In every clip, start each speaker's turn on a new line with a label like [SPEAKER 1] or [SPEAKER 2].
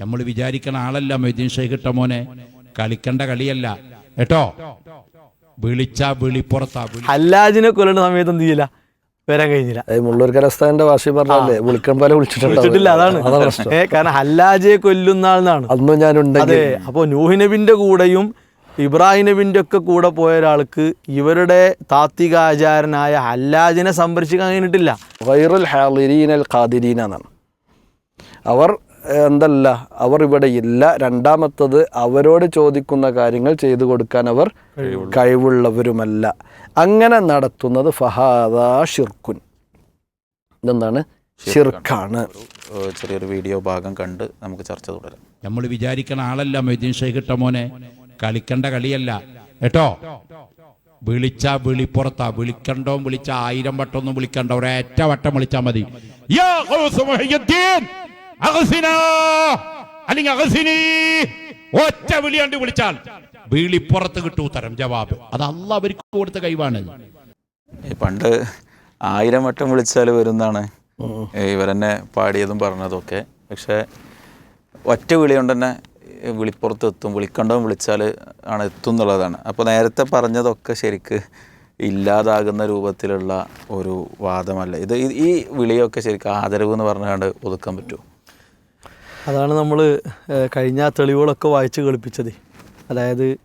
[SPEAKER 1] നമ്മൾ വിചാരിക്കണ ആളല്ല മൊയ്തീൻ ഷെയ്ഖിട്ട മോനെ. കളിക്കേണ്ട കളിയല്ല. കേട്ടോ? വിളിച്ചാ വിളിപ്പുറത്താ അല്ലാജിനെ
[SPEAKER 2] ഹല്ലാജിനെ കൊല്ലുന്ന സമയത്ത് എന്ത് ചെയ്യില്ല? വരാൻ കഴിഞ്ഞില്ല.
[SPEAKER 3] അത് മുള്ളൂർ കരസ്ഥാന്റെ ഭാഷ പറഞ്ഞല്ലേ വിളിക്കാൻ പോലെ
[SPEAKER 2] വിളിച്ചിട്ടില്ല അതാണ്. ഏ കാരണം ഹല്ലാജയെ കൊല്ലുന്ന ആളെന്നാണ്.
[SPEAKER 3] അന്നും ഞാനുണ്ടെങ്കിൽ.
[SPEAKER 2] അതെ അപ്പോൾ നൂഹിനബിന്റെ കൂടെയും ഇബ്രാഹിം നബിന്റെ ഒക്കെ കൂടെ പോയ ഒരാൾക്ക് ഇവരുടെ താത്വികാചാരനായ ഹല്ലാജിനെ സംരക്ഷിക്കാൻ കഴിഞ്ഞിട്ടില്ല.
[SPEAKER 3] വൈറൽ ഹാലിരീൻ അൽ ഖാദിരീൻ എന്നാണ് അവർ എന്തല്ല അവർ ഇവിടെ ഇല്ല. രണ്ടാമത്തത് അവരോട് ചോദിക്കുന്ന കാര്യങ്ങൾ ചെയ്തു കൊടുക്കാൻ അവർ കഴിവുള്ളവരുമല്ല. അങ്ങനെ നടത്തുന്നത് ഫഹാദ ഷിർക്കുൻ ഇതെന്താണ്? ഷിർക്കാണ്
[SPEAKER 4] ചെറിയൊരു വീഡിയോ ഭാഗം കണ്ട് നമുക്ക് ചർച്ച തുടരാം.
[SPEAKER 1] നമ്മൾ വിചാരിക്കുന്ന ആളല്ല മൊയ്തീൻ ഷെയ്ഖിട്ട മോനെ. കളിക്കേണ്ട കളിയല്ല. കേട്ടോ? വിളിച്ച വിളിപ്പുറത്താ വിളിക്കണ്ടോ വിളിച്ച ആയിരം വട്ടമൊന്നും വിളിക്കണ്ട. ഒരേറ്റ വട്ടം വിളിച്ചാൽ മതി. അല്ലെങ്കിൽ അഗ്സിനീ. ഒറ്റ വിളിയാണ്ട് വിളിച്ചാൽ. വിളിപ്പുറത്ത് കിട്ടൂ തരം ജവാബ്. അത് അല്ല അവർക്ക് കൊടുത്ത കഴിവാണ്.
[SPEAKER 4] ഈ പണ്ട് ആയിരം വട്ടം വിളിച്ചാൽ വരുന്നതാണ് ഇവരെന്നെ പാടിയതും പറഞ്ഞതും ഒക്കെ പക്ഷേ ഒറ്റ വിളി കൊണ്ട് തന്നെ വിളിപ്പുറത്ത് എത്തും. വിളിക്കണ്ടവും വിളിച്ചാൽ ആണ് എത്തും എന്നുള്ളതാണ്. അപ്പോൾ നേരത്തെ പറഞ്ഞതൊക്കെ ശരിക്ക് ഇല്ലാതാകുന്ന രൂപത്തിലുള്ള ഒരു വാദമല്ല. ഇത് ഈ- ഈ വിളിയൊക്കെ ശരിക്കും ആദരവ് എന്ന് പറഞ്ഞുകൊണ്ട് ഒതുക്കാൻ പറ്റുമോ?
[SPEAKER 2] അതാണ് നമ്മൾ കഴിഞ്ഞ തെളിവുകളൊക്കെ വായിച്ച് കളിപ്പിച്ചത് അതായത്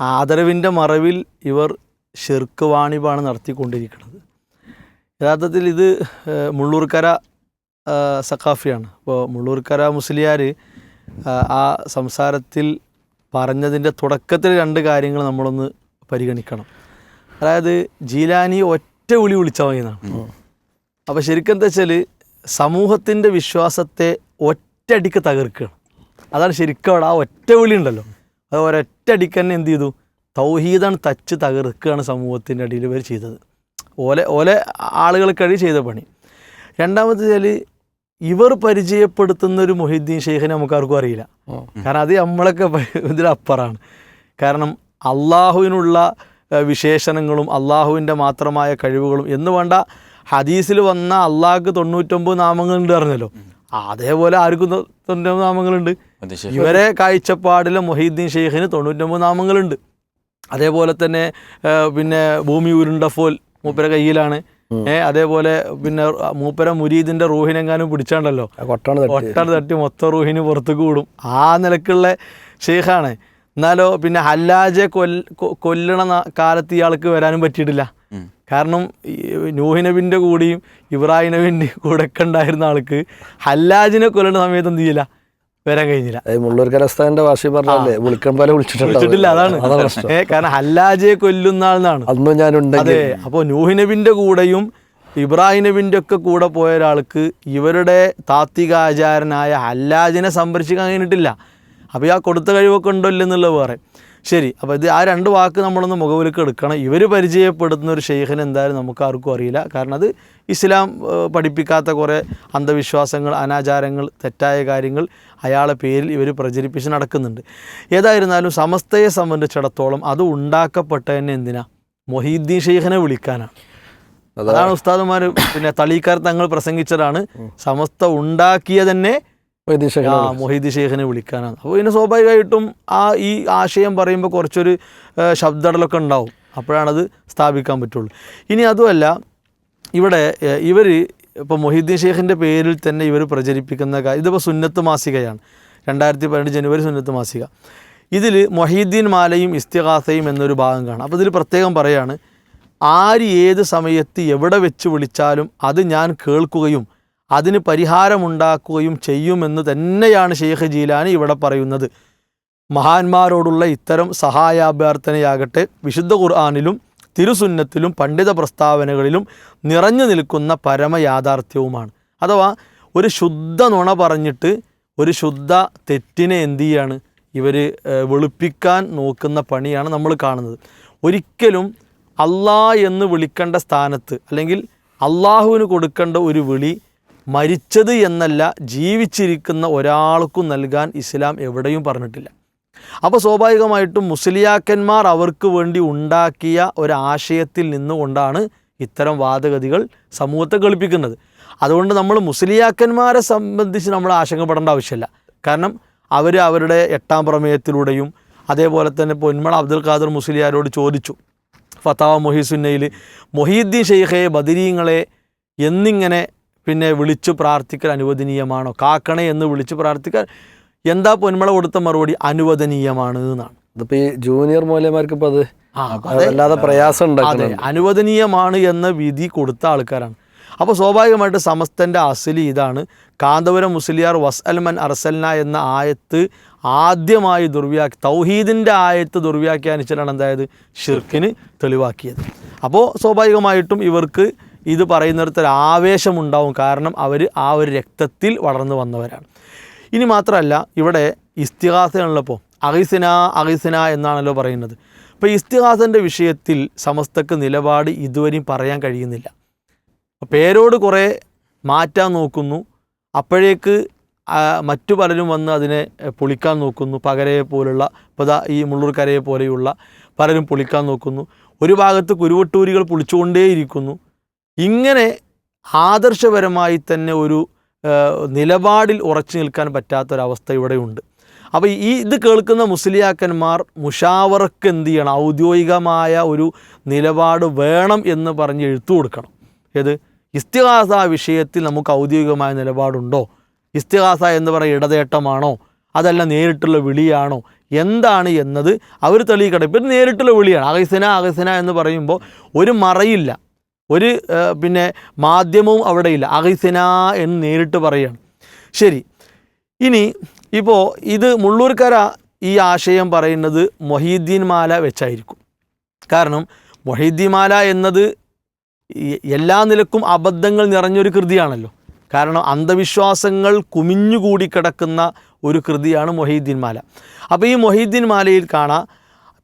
[SPEAKER 2] ആദരവിന്റെ മറവിൽ ഇവർ ഷിർക്ക് വാണിപാണ് നടത്തിക്കൊണ്ടിരിക്കുന്നത്. യഥാർത്ഥത്തിൽ ഇത് മുള്ളൂർക്കര സഖാഫിയാണ്. അപ്പോൾ മുള്ളൂർക്കര മുസ്ലിയാർ ആ സംസാരത്തിൽ പറഞ്ഞതിന്റെ തുടക്കത്തിൽ രണ്ട് കാര്യങ്ങൾ നമ്മളൊന്ന് പരിഗണിക്കണം. അതായത് ജീലാനി ഒറ്റ വിളി വിളിച്ചാൽ മതി എന്നാണ്. അപ്പോൾ ശരിക്കും എന്താ വെച്ചാൽ സമൂഹത്തിന്റെ വിശ്വാസത്തെ ഒറ്റയടിക്ക് തകർക്കുകയാണ് അതാണ് ശരിക്കും അവിടെ ആ ഒറ്റ വിളി ഉണ്ടല്ലോ. അത് ഒരൊറ്റയടിക്ക് തന്നെ എന്ത് ചെയ്തു? തൗഹീദാണ് തച്ച് തകർക്കുകയാണ് സമൂഹത്തിന്റെ അടിയിൽ ഇവർ ചെയ്തത്. ഓലെ ഓലെ ആളുകൾക്കടി ചെയ്ത പണി. രണ്ടാമത്തെ വെച്ചാൽ ഇവർ പരിചയപ്പെടുത്തുന്ന ഒരു മൊഹിദ്ദീൻ ഷെയ്ഖിനെ നമുക്കാർക്കും അറിയില്ല. കാരണം അത് നമ്മളൊക്കെ ഇതിലപ്പുറമാണ് കാരണം അള്ളാഹുവിനുള്ള വിശേഷണങ്ങളും അള്ളാഹുവിന്റെ മാത്രമായ കഴിവുകളും എന്ന് വേണ്ട ഹദീസിൽ വന്ന അള്ളാഹ്ക്ക് തൊണ്ണൂറ്റൊമ്പത് നാമങ്ങളുണ്ട് പറഞ്ഞല്ലോ. അതേപോലെ ആർക്കും തൊണ്ണൂറ്റൊമ്പത് നാമങ്ങളുണ്ട്. ഇവരെ കാഴ്ചപ്പാടിലെ മൊഹീദ്ദീൻ ഷെയ്ഖിന് തൊണ്ണൂറ്റൊമ്പത് നാമങ്ങളുണ്ട്. അതേപോലെ തന്നെ പിന്നെ ഭൂമി ഉരുണ്ടഫോൽ മൂപ്പര കയ്യിലാണ്. ഏഹ് അതേപോലെ പിന്നെ മൂപ്പര മുരീദിന്റെ റൂഹിനെങ്ങാനും പിടിച്ചാണ്ടല്ലോ? ഒട്ടണ തട്ടി. മൊത്തം റൂഹിന് പുറത്തേക്ക് കൂടും. ആ നിലക്കുള്ള ഷെയ്ഖാണ്. എന്നാലോ പിന്നെ ഹല്ലാജെ കൊല്ല കൊല്ലണ കാലത്ത് ഇയാൾക്ക് വരാനും പറ്റിയിട്ടില്ല. കാരണം നൂഹിനബിന്റെ നൂഹ് കൂടെയും ഇബ്രാഹിം നബിന്റെ കൂടെ ഒക്കെ ഉണ്ടായിരുന്ന ആൾക്ക് ഹല്ലാജിനെ കൊല്ലേണ്ട സമയത്ത് എന്ത് ചെയ്യില്ല? വരാൻ കഴിഞ്ഞില്ല.
[SPEAKER 3] അത് മുള്ളൂർ കരസ്ഥാന്റെ ഭാഷ പറഞ്ഞല്ലേ വിളിക്കാൻ പോലെ
[SPEAKER 2] വിളിച്ചിട്ടില്ല അതാണ്. ഏഹ് കാരണം ഹല്ലാജയെ കൊല്ലുന്ന ആളെന്നാണ്.
[SPEAKER 3] അന്നും ഞാൻ
[SPEAKER 2] അതെ അപ്പോൾ നൂഹിനബിന്റെ കൂടെയും ഇബ്രാഹിം നബിന്റെ ഒക്കെ കൂടെ പോയ ഒരാൾക്ക് ഇവരുടെ താത്വികാചാരനായ ഹല്ലാജിനെ സംരക്ഷിക്കാൻ കഴിഞ്ഞിട്ടില്ല. അപ്പോൾ ഈ ആ കൊടുത്ത കഴിവൊക്കെ ഉണ്ടോ ഇല്ലെന്നുള്ളത് വേറെ. ശരി അപ്പോൾ ഇത് ആ രണ്ട് വാക്ക് നമ്മളൊന്ന് മുഖവിലേക്ക് എടുക്കണം. ഇവർ പരിചയപ്പെടുത്തുന്ന ഒരു ഷെയ്ഖിനെ എന്തായാലും നമുക്ക് ആർക്കും അറിയില്ല. കാരണം അത് ഇസ്ലാം പഠിപ്പിക്കാത്ത കുറേ അന്ധവിശ്വാസങ്ങൾ അനാചാരങ്ങൾ തെറ്റായ കാര്യങ്ങൾ അയാളെ പേരിൽ ഇവർ പ്രചരിപ്പിച്ച് നടക്കുന്നുണ്ട്. ഏതായിരുന്നാലും സമസ്തയെ സംബന്ധിച്ചിടത്തോളം അത് ഉണ്ടാക്കപ്പെട്ടതിന് എന്തിനാ? മൊഹീദ്ദീൻ ഷെയ്ഖിനെ വിളിക്കാനാണ് അതാണ് ഉസ്താദുമാർ പിന്നെ തളീക്കാർ തങ്ങൾ പ്രസംഗിച്ചതാണ്. സമസ്ത ഉണ്ടാക്കിയ തന്നെ ആ മൊഹീദ് ഷെയ്ഖിനെ വിളിക്കാനാണ്. അപ്പോൾ ഇതിന് സ്വാഭാവികമായിട്ടും ആ ഈ ആശയം പറയുമ്പോൾ കുറച്ചൊരു ശബ്ദടലൊക്കെ ഉണ്ടാവും. അപ്പോഴാണത് സ്ഥാപിക്കാൻ പറ്റുള്ളൂ. ഇനി അതുമല്ല ഇവിടെ ഇവർ ഇപ്പോൾ മൊഹീദ്ദീൻ ഷെയ്ഖിന്റെ പേരിൽ തന്നെ ഇവർ പ്രചരിപ്പിക്കുന്ന കാര്യം ഇതിപ്പോൾ സുന്നത്ത് മാസികയാണ്. രണ്ടായിരത്തി പതിനെട്ട് ജനുവരി സുന്നത്ത് മാസിക. ഇതിൽ മൊഹീദ്ദീൻ മാലയും ഇസ്തിഹാസയും എന്നൊരു ഭാഗം കാണാം. അപ്പോൾ ഇതിൽ പ്രത്യേകം പറയാണ് ആര് ഏത് സമയത്ത് എവിടെ വെച്ച് വിളിച്ചാലും അത് ഞാൻ കേൾക്കുകയും അതിന് പരിഹാരമുണ്ടാക്കുകയും ചെയ്യുമെന്ന് തന്നെയാണ് ഷെയ്ഖ് ജീലാനി ഇവിടെ പറയുന്നത്. മഹാന്മാരോടുള്ള ഇത്തരം സഹായാഭ്യർത്ഥനയാകട്ടെ വിശുദ്ധ ഖുർആാനിലും തിരുസുന്നത്തിലും പണ്ഡിത പ്രസ്താവനകളിലും നിറഞ്ഞു നിൽക്കുന്ന പരമയാഥാർത്ഥ്യവുമാണ്. അഥവാ ഒരു ശുദ്ധ നുണ പറഞ്ഞിട്ട് ഒരു ശുദ്ധ തെറ്റിനെ എന്തു ചെയ്യാണ്? ഇവർ വെളുപ്പിക്കാൻ നോക്കുന്ന പണിയാണ് നമ്മൾ കാണുന്നത്. ഒരിക്കലും അള്ളാ എന്ന് വിളിക്കേണ്ട സ്ഥാനത്ത് അല്ലെങ്കിൽ അള്ളാഹുവിന് കൊടുക്കേണ്ട ഒരു വിളി മരിച്ചത് എന്നല്ല ജീവിച്ചിരിക്കുന്ന ഒരാൾക്കും നൽകാൻ ഇസ്ലാം എവിടെയും പറഞ്ഞിട്ടില്ല. അപ്പോൾ സ്വാഭാവികമായിട്ടും മുസ്ലിയാക്കന്മാർ അവർക്ക് വേണ്ടി ഉണ്ടാക്കിയ ഒരാശയത്തിൽ നിന്നുകൊണ്ടാണ് ഇത്തരം വാദഗതികൾ സമൂഹത്തെ കളിപ്പിക്കുന്നത് അതുകൊണ്ട് നമ്മൾ മുസ്ലിയാക്കന്മാരെ സംബന്ധിച്ച് നമ്മൾ ആശങ്കപ്പെടേണ്ട ആവശ്യമില്ല. കാരണം അവർ അവരുടെ എട്ടാം പ്രമേയത്തിലൂടെയും അതേപോലെ തന്നെ പൊന്മള അബ്ദുൽ ഖാദർ മുസ്ലിയാരോട് ചോദിച്ചു. ഫത്താവ മൊഹീസുന്നയിൽ മൊഹീദ്ദീൻ ഷെയ്ഖെ ബദരീങ്ങളെ എന്നിങ്ങനെ പിന്നെ വിളിച്ചു പ്രാർത്ഥിക്കൽ അനുവദനീയമാണോ? കാക്കണേ എന്ന് വിളിച്ചു പ്രാർത്ഥിക്കാൻ എന്താ പൊന്മള കൊടുത്ത മറുപടി? അനുവദനീയമാണ് എന്നാണ്.
[SPEAKER 3] ഇതിപ്പോ ഈ ജൂനിയർ മൂല്യമാർക്ക് ഇപ്പൊ അത് അല്ലാതെ പ്രയാസം
[SPEAKER 2] അതെ. അനുവദനീയമാണ് എന്ന വിധി കൊടുത്ത ആൾക്കാരാണ്. അപ്പോൾ സ്വാഭാവികമായിട്ട് സമസ്തന്റെ അസലി ഇതാണ്. കാന്തപുരം മുസ്ലിയാർ വസ് അൽമൻ അർസൽന എന്ന ആയത്ത് ആദ്യമായി ദുർവ്യാഖ്യ തൗഹീദിന്റെ ആയത്ത് ദുർവ്യാഖ്യാനിച്ചിട്ടാണ് എന്തായത്? ഷിർക്കിന് തെളിവാക്കിയത്. അപ്പോൾ സ്വാഭാവികമായിട്ടും ഇവർക്ക് ഇത് പറയുന്നിടത്തൊരു ആവേശമുണ്ടാവും കാരണം അവർ ആ ഒരു രക്തത്തിൽ വളർന്നു വന്നവരാണ്. ഇനി മാത്രമല്ല ഇവിടെ ഇസ്തിഹാസയാണല്ലോ അഹിസന അഹിസന എന്നാണല്ലോ പറയുന്നത്. അപ്പോൾ ഇസ്തിഹാസന്റെ വിഷയത്തിൽ സമസ്തക്ക് നിലപാട് ഇതുവരെയും പറയാൻ കഴിയുന്നില്ല. പേരോട് കുറേ മാറ്റാൻ നോക്കുന്നു. അപ്പോഴേക്ക് മറ്റു പലരും വന്ന് അതിനെ പൊളിക്കാൻ നോക്കുന്നു. പകരയെ പോലുള്ള ഇപ്പോൾ ഈ മുള്ളൂർക്കരയെ പോലെയുള്ള പലരും പൊളിക്കാൻ നോക്കുന്നു. ഒരു ഭാഗത്ത് കുരുവട്ടൂരികൾ പൊളിച്ചുകൊണ്ടേയിരിക്കുന്നു. ഇങ്ങനെ ആദർശപരമായി തന്നെ ഒരു നിലപാടിൽ ഉറച്ചു നിൽക്കാൻ പറ്റാത്തൊരവസ്ഥ ഇവിടെയുണ്ട്. അപ്പോൾ ഈ ഇത് കേൾക്കുന്ന മുസ്ലിയാക്കന്മാർ മുഷാവറക്ക് എന്ത് ചെയ്യണം? ഔദ്യോഗികമായ ഒരു നിലപാട് വേണം എന്ന് പറഞ്ഞ് എഴുത്തു കൊടുക്കണം. ഏത്? ഇസ്തിഹാസ വിഷയത്തിൽ നമുക്ക് ഔദ്യോഗികമായ നിലപാടുണ്ടോ? ഇസ്തിഹാസ എന്ന് പറയുന്ന ഇടതേട്ടമാണോ? അതല്ല നേരിട്ടുള്ള വിളിയാണോ? എന്താണ് എന്നത്? അവർ തെളിയിക്കട്ടെ. ഇപ്പം നേരിട്ടുള്ള വിളിയാണ്. അഹസന അഹസന എന്ന് പറയുമ്പോൾ ഒരു മറയില്ല. ഒരു പിന്നെ മാധ്യമവും അവിടെ ഇല്ല. അഗസന എന്ന് നേരിട്ട് പറയുകയാണ് ശരി. ഇനി ഇപ്പോൾ ഇത് മുള്ളൂർക്കര ഈ ആശയം പറയുന്നത് മൊഹീദ്ദീൻ മാല വെച്ചായിരിക്കും. കാരണം മൊഹീദ്ദീൻ മാല എന്നത് എല്ലാ നിലക്കും അബദ്ധങ്ങൾ നിറഞ്ഞൊരു കൃതിയാണല്ലോ. കാരണം അന്ധവിശ്വാസങ്ങൾ കുമിഞ്ഞുകൂടി കിടക്കുന്ന ഒരു കൃതിയാണ് മൊഹീദ്ദീൻ മാല. അപ്പോൾ ഈ മൊഹീദ്ദീൻ മാലയിൽ കാണാം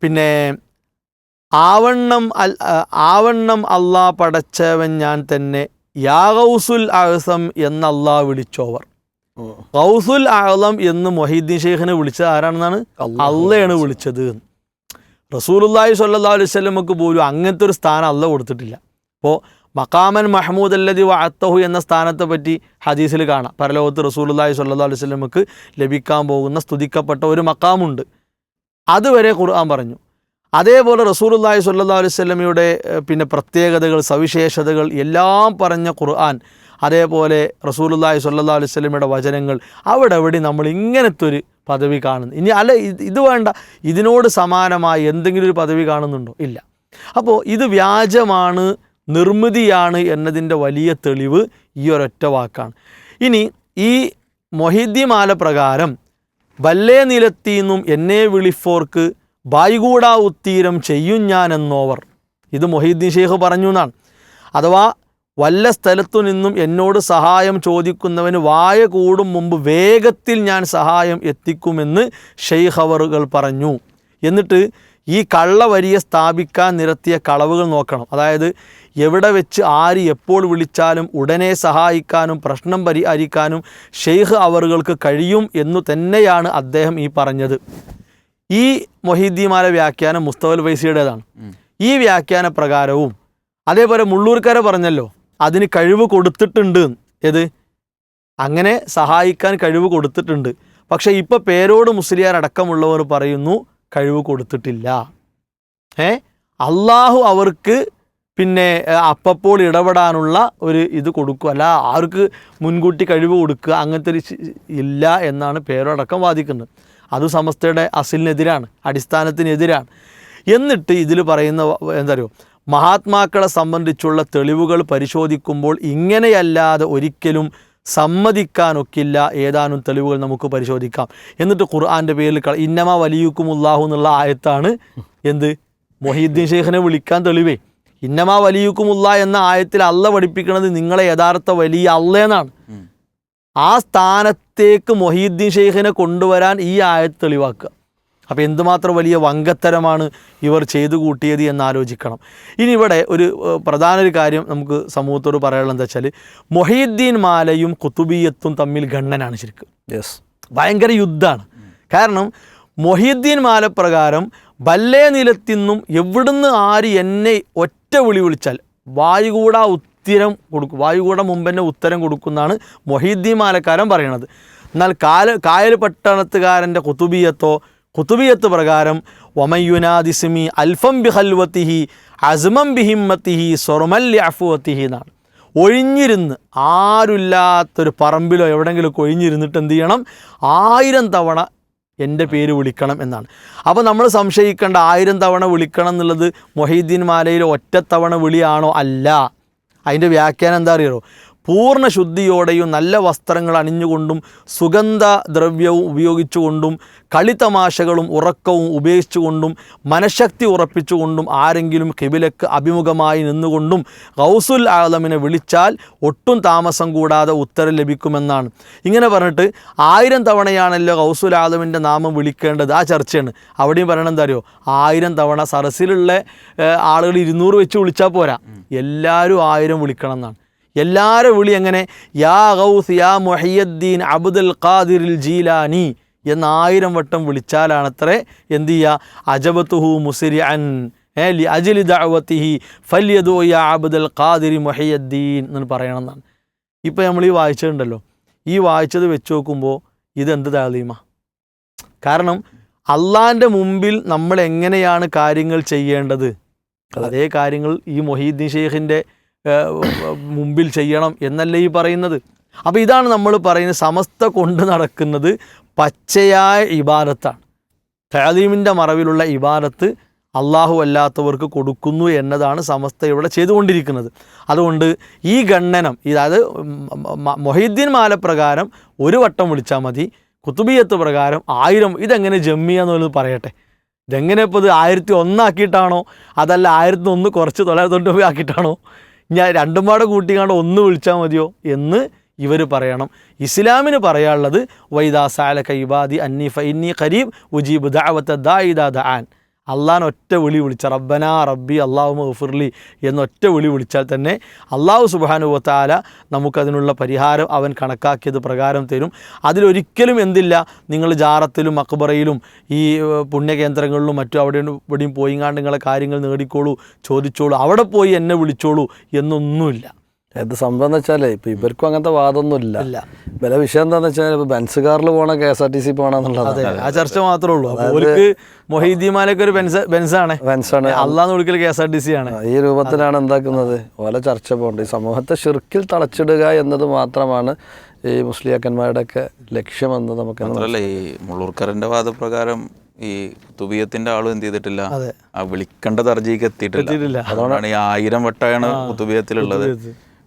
[SPEAKER 2] പിന്നെ ആവണ്ണം അൽ ആവണ്ണം അള്ളാ പടച്ചവൻ ഞാൻ തന്നെ. യാ ഗൗസുൽ അഹസം എന്നല്ലാ വിളിച്ചോവർ. ഗൗസുൽ ആളം എന്ന് മൊഹീദ്ദീൻ ഷെയ്ഖിനെ വിളിച്ചത് ആരാണെന്നാണ്? അള്ളയാണ് വിളിച്ചത്. എന്ന്. റസൂലുല്ലാഹി സ്വല്ലല്ലാഹു അലൈഹി വസല്ലമക്ക് പോലും അങ്ങനത്തെ ഒരു സ്ഥാനം അല്ല കൊടുത്തിട്ടില്ല. അപ്പോൾ മക്കാമൻ മഹ്മൂദ് അല്ലതി വാത്തഹു എന്ന സ്ഥാനത്തെ പറ്റി ഹദീസിൽ കാണാം. പരലോകത്ത് സ്വല്ലല്ലാഹു അലൈഹി വസല്ലമക്ക് ലഭിക്കാൻ പോകുന്ന സ്തുതിക്കപ്പെട്ട ഒരു മക്കാമുണ്ട് അതുവരെ ഖുർആൻ പറഞ്ഞു. അതേപോലെ അലൈഹി വസല്ലമയുടെ ഏഹ്, പിന്നെ പ്രത്യേകതകൾ സവിശേഷതകൾ എല്ലാം പറഞ്ഞ ഖുർആൻ അതേപോലെ റസൂലുള്ളാഹി സ്വല്ലല്ലാഹു അലൈഹി വസല്ലമയുടെ വചനങ്ങൾ അവിടെ എവിടെ നമ്മൾ ഇങ്ങനത്തെ ഒരു പദവി കാണുന്നു. ഇനി അല്ല ഇത് വേണ്ട. ഇതിനോട് സമാനമായി എന്തെങ്കിലും ഒരു പദവി കാണുന്നുണ്ടോ? ഇല്ല. അപ്പോൾ ഇത് വ്യാജമാണ് നിർമ്മിതിയാണ് എന്നതിന്റെ വലിയ തെളിവ് ഈ ഒരൊറ്റ വാക്കാണ്. ഇനി ഈ മൊഹിദ്ദിമാല പ്രകാരം വല്ലേ നിലത്തിന്നും എന്നെ വിളിഫോർക്ക് ബായികൂടാ ഉത്തീരം ചെയ്യും ഞാൻ എന്നോവർ ഇത് മൊഹീദ്ദീൻ ഷെയ്ഖ് പറഞ്ഞു എന്നാണ്. അഥവാ വല്ല സ്ഥലത്തു നിന്നും എന്നോട് സഹായം ചോദിക്കുന്നവന് വായ കൂടും മുമ്പ് വേഗത്തിൽ ഞാൻ സഹായം എത്തിക്കുമെന്ന് ഷെയ്ഖവറുകൾ പറഞ്ഞു. എന്നിട്ട് ഈ കള്ളവരിയെ സ്ഥാപിക്കാൻ നിരത്തിയ കളവുകൾ നോക്കണം. അതായത് എവിടെ വെച്ച് ആര് എപ്പോൾ വിളിച്ചാലും ഉടനെ സഹായിക്കാനും പ്രശ്നം പരിഹരിക്കാനും ഷെയ്ഖ് അവറുകൾക്ക് കഴിയും എന്നു തന്നെയാണ് അദ്ദേഹം ഈ പറഞ്ഞത്. ഈ മൊഹീദ്ദീമാരെ വ്യാഖ്യാനം മുസ്തഫൽ വൈസിയുടേതാണ് ഈ വ്യാഖ്യാന പ്രകാരവും അതേപോലെ മുള്ളൂർക്കര പറഞ്ഞല്ലോ അതിന് കഴിവ് കൊടുത്തിട്ടുണ്ട്. ഏത്? അങ്ങനെ സഹായിക്കാൻ കഴിവ് കൊടുത്തിട്ടുണ്ട്. പക്ഷേ ഇപ്പോൾ പേരോട് മുസ്ലിയാർ അടക്കമുള്ളവർ പറയുന്നു കഴിവ് കൊടുത്തിട്ടില്ല. ഏ? അള്ളാഹു അവർക്ക് പിന്നെ അപ്പപ്പോൾ ഇടപെടാനുള്ള ഒരു ഇത് കൊടുക്കുക അല്ല ആർക്ക് മുൻകൂട്ടി കഴിവ് കൊടുക്കുക അങ്ങനത്തെ ഒരു ഇല്ല എന്നാണ് പേരോടക്കം വാദിക്കുന്നത്. അത് സമസ്തയുടെ അസിലിനെതിരാണ് അടിസ്ഥാനത്തിനെതിരാണ്. എന്നിട്ട് ഇതിൽ പറയുന്ന എന്താ പറയുക മഹാത്മാക്കളെ സംബന്ധിച്ചുള്ള തെളിവുകൾ പരിശോധിക്കുമ്പോൾ ഇങ്ങനെയല്ലാതെ ഒരിക്കലും സമ്മതിക്കാനൊക്കില്ല ഏതാനും തെളിവുകൾ നമുക്ക് പരിശോധിക്കാം. എന്നിട്ട് ഖുർആന്റെ പേരിൽ കള ഇന്നമ വലിയുക്കുമുല്ലാഹു എന്നുള്ള ആയത്താണ് എന്ത്? മൊഹീദ്ദീൻ ഷെയ്ഖിനെ വിളിക്കാൻ തെളിവേ. ഇന്നമ ഉള്ള എന്ന ആയത്തിൽ അല്ല പഠിപ്പിക്കുന്നത് നിങ്ങളെ യഥാർത്ഥ വലിയ അള്ളേന്നാണ് ആ സ്ഥാനത്തേക്ക് മൊഹീദ്ദീൻ ഷെയ്ഖിനെ കൊണ്ടുവരാൻ ഈ ആയത്ത് തെളിവാക്കുക. അപ്പോൾ എന്തുമാത്രം വലിയ വങ്കത്തരമാണ് ഇവർ ചെയ്തു കൂട്ടിയത് എന്നാലോചിക്കണം ഇനി ഇവിടെ ഒരു പ്രധാന ഒരു കാര്യം നമുക്ക് സമൂഹത്തോട് പറയാനുള്ളത് എന്താ വെച്ചാൽ മൊഹീദ്ദീൻ മാലയും കുത്തുബിയത്തും തമ്മിൽ ഗണ്ണനാണ് ശരിക്കും.
[SPEAKER 3] യെസ്
[SPEAKER 2] ഭയങ്കര യുദ്ധമാണ്. കാരണം മൊഹീദ്ദീൻ മാല പ്രകാരം ബല്ലേ നിലത്തിന്നും എവിടുന്ന് ആര് എന്നെ ഒറ്റ വിളി വിളിച്ചാൽ വായുകൂട ഉത്തരം കൊടുക്കും. വായുകൂടം മുമ്പ് തന്നെ ഉത്തരം കൊടുക്കുന്നതാണ് മൊഹീദ്ദീൻ മാലക്കാരൻ പറയണത്. എന്നാൽ കാല കായൽ പട്ടണത്തുകാരന്റെ കുത്തുബിയത്തോ കുത്തുബിയത്ത് പ്രകാരം ഒമയുനാദിസിമി അൽഫം ബി ഹൽവത്തിഹി അസ്മം ബി ഹിമ്മത്തിഹി സൊറമല്ലി അഫുവത്തിഹി എന്നാണ്. ഒഴിഞ്ഞിരുന്ന് ആരുമില്ലാത്തൊരു പറമ്പിലോ എവിടെയെങ്കിലുമൊക്കെ ഒഴിഞ്ഞിരുന്നിട്ട് എന്ത് ചെയ്യണം? ആയിരം തവണ എന്റെ പേര് വിളിക്കണം എന്നാണ്. അപ്പോൾ നമ്മൾ സംശയിക്കേണ്ട ആയിരം തവണ വിളിക്കണം എന്നുള്ളത് മൊഹീദ്ദീൻ മാലയിലെ ഒറ്റത്തവണ വിളിയാണോ? അല്ല. അതിന്റെ വ്യാഖ്യാനം എന്താ അറിയോ പൂർണ ശുദ്ധിയോടെയും നല്ല വസ്ത്രങ്ങൾ അണിഞ്ഞുകൊണ്ടും സുഗന്ധ ദ്രവ്യവും ഉപയോഗിച്ചുകൊണ്ടും കളിതമാശകളും ഉറക്കവും ഉപേക്ഷിച്ചുകൊണ്ടും മനഃശക്തി ഉറപ്പിച്ചുകൊണ്ടും ആരെങ്കിലും കിബിലക്ക് അഭിമുഖമായി നിന്നുകൊണ്ടും ഗൗസുൽ ആലമിനെ വിളിച്ചാൽ ഒട്ടും താമസം കൂടാതെ ഉത്തരം ലഭിക്കുമെന്നാണ്. ഇങ്ങനെ പറഞ്ഞിട്ട് ആയിരം തവണയാണല്ലോ ഗൗസുൽ ആലമിന്റെ നാമം വിളിക്കേണ്ടത്. ആ ചർച്ചയാണ്. അവിടെയും പറയണം എന്താ അറിയോ? ആയിരം തവണ സരസിലുള്ള ആളുകൾ ഇരുന്നൂറ് വെച്ച് വിളിച്ചാൽ പോരാ. എല്ലാവരും ആയിരം വിളിക്കണം എന്നാണ്. എല്ലാവരും വിളി എങ്ങനെ? യാ ഗൗസ് യാ മൊഹിയദ്ദീൻ അബ്ദുൽ ഖാദിറിൽ ജീലാനി എന്ന് ആയിരം വട്ടം വിളിച്ചാലാണത്രേ എന്ത് ചെയ്യുക? അജബത്തുഹു മുസിരി അൻ ഏ ലി അജലി ദഅവത്തിഹി ഫല്യദു യാ അബ്ദുൽ ഖാദിരി മൊഹിയദ്ദീൻ എന്ന് പറയണമെന്നാണ്. ഇപ്പോൾ നമ്മൾ ഈ വായിച്ചിട്ടുണ്ടല്ലോ. ഈ വായിച്ചത് വെച്ച് നോക്കുമ്പോൾ ഇതെന്ത് താളീമ കാരണം അള്ളാന്റെ മുമ്പിൽ നമ്മൾ എങ്ങനെയാണ് കാര്യങ്ങൾ ചെയ്യേണ്ടത്? അതേ കാര്യങ്ങൾ ഈ മൊഹീദ്ദീൻ ഷെയ്ഖിന്റെ മുമ്പിൽ ചെയ്യണം എന്നല്ലേ ഈ പറയുന്നത്? അപ്പോൾ ഇതാണ് നമ്മൾ പറയുന്നത് സമസ്ത കൊണ്ട് നടക്കുന്നത് പച്ചയായ ഇബാദത്താണ്. തലീമിന്റെ മറവിലുള്ള ഇബാദത്ത് അള്ളാഹു അല്ലാത്തവർക്ക് കൊടുക്കുന്നു എന്നതാണ് സമസ്ത ഇവിടെ ചെയ്തുകൊണ്ടിരിക്കുന്നത്. അതുകൊണ്ട് ഈ ഗണ്ണനം അതായത് മൊഹീദ്ദീൻ മാല പ്രകാരം ഒരു വട്ടം വിളിച്ചാൽ മതി. കുത്തുബിയത്ത് പ്രകാരം ആയിരം ഇതെങ്ങനെ ജമ്മിയ എന്നുള്ളത് പറയട്ടെ. ഇതെങ്ങനെ ഇപ്പോൾ ഇത് ആയിരത്തി ഒന്നാക്കിയിട്ടാണോ? അതല്ല ആയിരത്തി ഒന്ന് കുറച്ച് തൊള്ളായിരത്തി തൊണ്ണൂറ് ആക്കിയിട്ടാണോ? ഞാൻ രണ്ടും പാടെ കൂട്ടിക്കാണ്ട് ഒന്ന് വിളിച്ചാൽ മതിയോ എന്ന് ഇവർ പറയണം. ഇസ്ലാമിന് പറയാനുള്ളത് വൈദാ സാല കൈബാദി അന്നി ഫൈന്നി ഖരീബ് ഉജീബ് ദാവത്ത് ദാ ഇദാ ദ ദാൻ അള്ളാൻ ഒറ്റ വിളി വിളിച്ച റബ്ബന റബ്ബി അള്ളാഹു മഹഫുർലി എന്നൊറ്റ വിളി വിളിച്ചാൽ തന്നെ അള്ളാഹു സുബാനുവത്താല നമുക്കതിനുള്ള പരിഹാരം അവൻ കണക്കാക്കിയത് പ്രകാരം തരും. അതിലൊരിക്കലും എന്തില്ല നിങ്ങൾ ജാറത്തിലും അക്ബറയിലും ഈ പുണ്യകേന്ദ്രങ്ങളിലും മറ്റും അവിടെ ഇവിടെയും പോയിങ്ങാണ്ട് നിങ്ങളെ കാര്യങ്ങൾ നേടിക്കോളൂ ചോദിച്ചോളൂ അവിടെ പോയി എന്നെ വിളിച്ചോളൂ എന്നൊന്നുമില്ല.
[SPEAKER 3] ഇത് സംഭവം എന്ന് വെച്ചാലേ ഇപ്പൊ ഇവർക്കും അങ്ങനത്തെ വാദമൊന്നുമില്ല.
[SPEAKER 2] ഇല്ല.
[SPEAKER 3] വില വിഷയം എന്താന്ന് വെച്ചാൽ ഇപ്പൊ ബെൻസ് കാറിൽ പോണ K S R T C
[SPEAKER 2] അതെ
[SPEAKER 3] പോണെന്നുള്ളതാണ്
[SPEAKER 2] ആ ചർച്ച മാത്രമേ ഉള്ളൂ. മൊഹീദ്ദീമാലൊക്കെ ഒരു ബെൻസ് ബെൻസാണ്.
[SPEAKER 3] ബെൻസാണ്.
[SPEAKER 2] അള്ളാന്ന് വിളിക്കൽ K S R T C ആണ്.
[SPEAKER 3] ഈ രൂപത്തിലാണ് എന്താക്കുന്നത്? ഓല ചർച്ച പോകേണ്ടത് ഈ സമൂഹത്തെ ഷിർക്കിൽ തളച്ചിടുക എന്നത് മാത്രമാണ് ഈ മുസ്ലിയാക്കന്മാരുടെ ഒക്കെ ലക്ഷ്യമെന്ന് നമുക്ക്
[SPEAKER 4] മാത്രല്ല ഈ മുള്ളൂർക്കരന്റെ വാദപ്രകാരം ഈ തുബിയത്തിന്റെ ആളും എന്ത് ചെയ്തിട്ടില്ല?
[SPEAKER 2] അതെ.
[SPEAKER 4] ആ വിളിക്കേണ്ട ദർജയ്ക്ക് എത്തിയിട്ടില്ല.
[SPEAKER 2] എത്തിയിട്ടില്ല.
[SPEAKER 4] അതുകൊണ്ടാണ് ഈ ആയിരം വട്ടമാണ് കുത്തുബിയത്തിലുള്ളത്.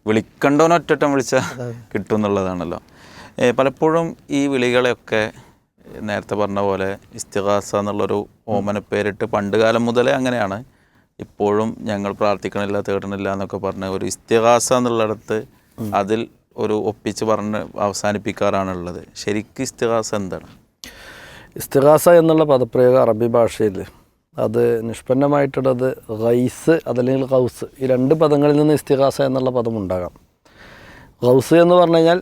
[SPEAKER 4] വിളിക്കണ്ടവൻ ഒറ്റട്ടം വിളിച്ചാൽ കിട്ടും എന്നുള്ളതാണല്ലോ പലപ്പോഴും ഈ വിളികളെയൊക്കെ നേരത്തെ പറഞ്ഞ പോലെ ഇസ്തിഹാസ എന്നുള്ളൊരു ഓമന പേരിട്ട് പണ്ട് കാലം മുതലേ അങ്ങനെയാണ്. ഇപ്പോഴും ഞങ്ങൾ പ്രാർത്ഥിക്കണില്ല തേടണില്ല എന്നൊക്കെ പറഞ്ഞ് ഒരു ഇസ്തിഹാസ എന്നുള്ളിടത്ത് അതിൽ ഒരു ഒപ്പിച്ച് പറഞ്ഞ് അവസാനിപ്പിക്കാറാണുള്ളത്. ശരിക്കും ഇസ്തിഹാസ എന്താണ്?
[SPEAKER 3] ഇസ്തിഹാസ എന്നുള്ള പദപ്രയോഗം അറബി ഭാഷയിൽ അത് നിഷ്പന്നമായിട്ടുള്ളത് ഗൈസ് അതല്ലെങ്കിൽ ഗൗസ്. ഈ രണ്ട് പദങ്ങളിൽ നിന്ന് ഇസ്തിഹാസ എന്നുള്ള പദം ഉണ്ടാകാം. ഗൗസ് എന്ന് പറഞ്ഞു കഴിഞ്ഞാൽ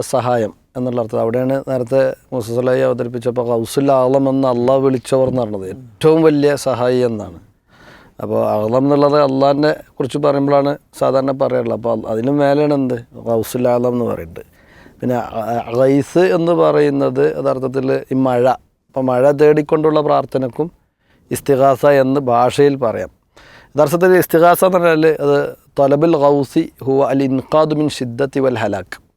[SPEAKER 3] സഹായം എന്നുള്ള അർത്ഥം. അവിടെയാണ് നേരത്തെ മുസസലായി അവതരിപ്പിച്ചപ്പോൾ ഗൗസുൽ ആളം എന്ന് അള്ളാഹ് വിളിച്ചവർ എന്ന് പറഞ്ഞത്. ഏറ്റവും വലിയ സഹായി എന്നാണ്. അപ്പോൾ ആളം എന്നുള്ളത് അള്ളാഹിനെ കുറിച്ച് പറയുമ്പോഴാണ് സാധാരണ പറയാറുള്ളത്. അപ്പോൾ അതിന് മേലെയാണ് എന്ത്? ഗൗസുൽ ആലം എന്ന് പറയുന്നത്. പിന്നെ ഗൈസ് എന്ന് പറയുന്നത് യഥാർത്ഥത്തിൽ ഈ മഴ. അപ്പോൾ മഴ തേടിക്കൊണ്ടുള്ള പ്രാർത്ഥനക്കും ഇസ്തിഹാസ എന്ന് ഭാഷയിൽ പറയാം. യഥാർത്ഥത്തിൽ ഇസ്തിഹാസ എന്ന് പറഞ്ഞാൽ അത് തൊലബുൽ ഗൗസി ഹുവ അൽ ഇൻഖാദു മിൻ ഷിദ്ദത്തി വൽ ഹലാക്ക്.